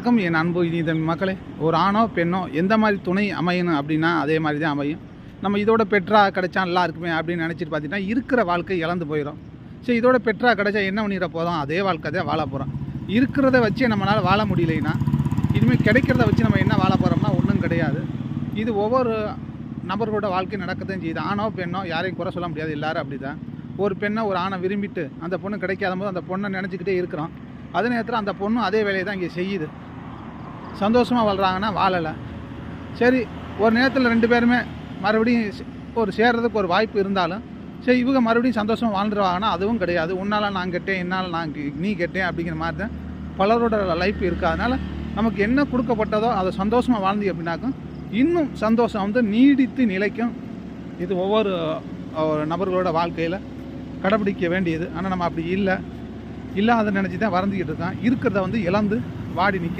வணக்கம் என் அன்பு இனிதன் மக்களே. ஒரு ஆணோ பெண்ணோ எந்த மாதிரி துணை அமையணும் அப்படின்னா அதே மாதிரி தான் அமையும். நம்ம இதோட பெற்றா கிடைச்சா நல்லா இருக்குமே அப்படின்னு நினச்சிட்டு பார்த்தீங்கன்னா இருக்கிற வாழ்க்கை இழந்து போயிடும். சரி இதோட பெற்றா கிடைச்சா என்ன பண்ணிட போதும் அதே வாழ்க்கை தான் வாழ போகிறோம் இருக்கிறத வச்சு நம்மளால் வாழ முடியலைன்னா இனிமேல் கிடைக்கிறத வச்சு நம்ம என்ன வாழ போகிறோம்னா ஒன்றும் கிடையாது. இது ஒவ்வொரு நபர்களோட வாழ்க்கை நடக்கத்தான் செய்யுது. ஆணோ பெண்ணோ யாரையும் குறை சொல்ல முடியாது. எல்லோரும் அப்படி தான் ஒரு பெண்ணை ஒரு ஆணை விரும்பிட்டு அந்த பொண்ணு கிடைக்காத போது அந்த பொண்ணை நினச்சிக்கிட்டே இருக்கிறோம். அதே நேரத்தில் அந்த பொண்ணும் அதே வேலையை தான் இங்கே செய்யுது. சந்தோஷமாக வாழ்கிறாங்கன்னா வாழலை. சரி ஒரு நேரத்தில் ரெண்டு பேருமே மறுபடியும் ஒரு சேர்றதுக்கு ஒரு வாய்ப்பு இருந்தாலும் சரி இவங்க மறுபடியும் சந்தோஷமாக வாழ்ந்துருவாங்கன்னா அதுவும் கிடையாது. உன்னால் நான் கெட்டேன் என்னால் நான் நீ கெட்டேன் அப்படிங்கிற மாதிரி தான் பலரோட லைஃப் இருக்குது அதனால் நமக்கு என்ன கொடுக்கப்பட்டதோ அதை சந்தோஷமாக வாழ்ந்து அப்படின்னாக்கும் இன்னும் சந்தோஷம் வந்து நீடித்து நிலைக்கும். இது ஒவ்வொரு நபர்களோட வாழ்க்கையில் கடைபிடிக்க வேண்டியது. ஆனால் நம்ம அப்படி இல்லை. இல்லாத நினச்சி தான் வறந்துக்கிட்டு இருக்கான் இருக்கிறத வந்து இழந்து வாடி நிற்கிறோம்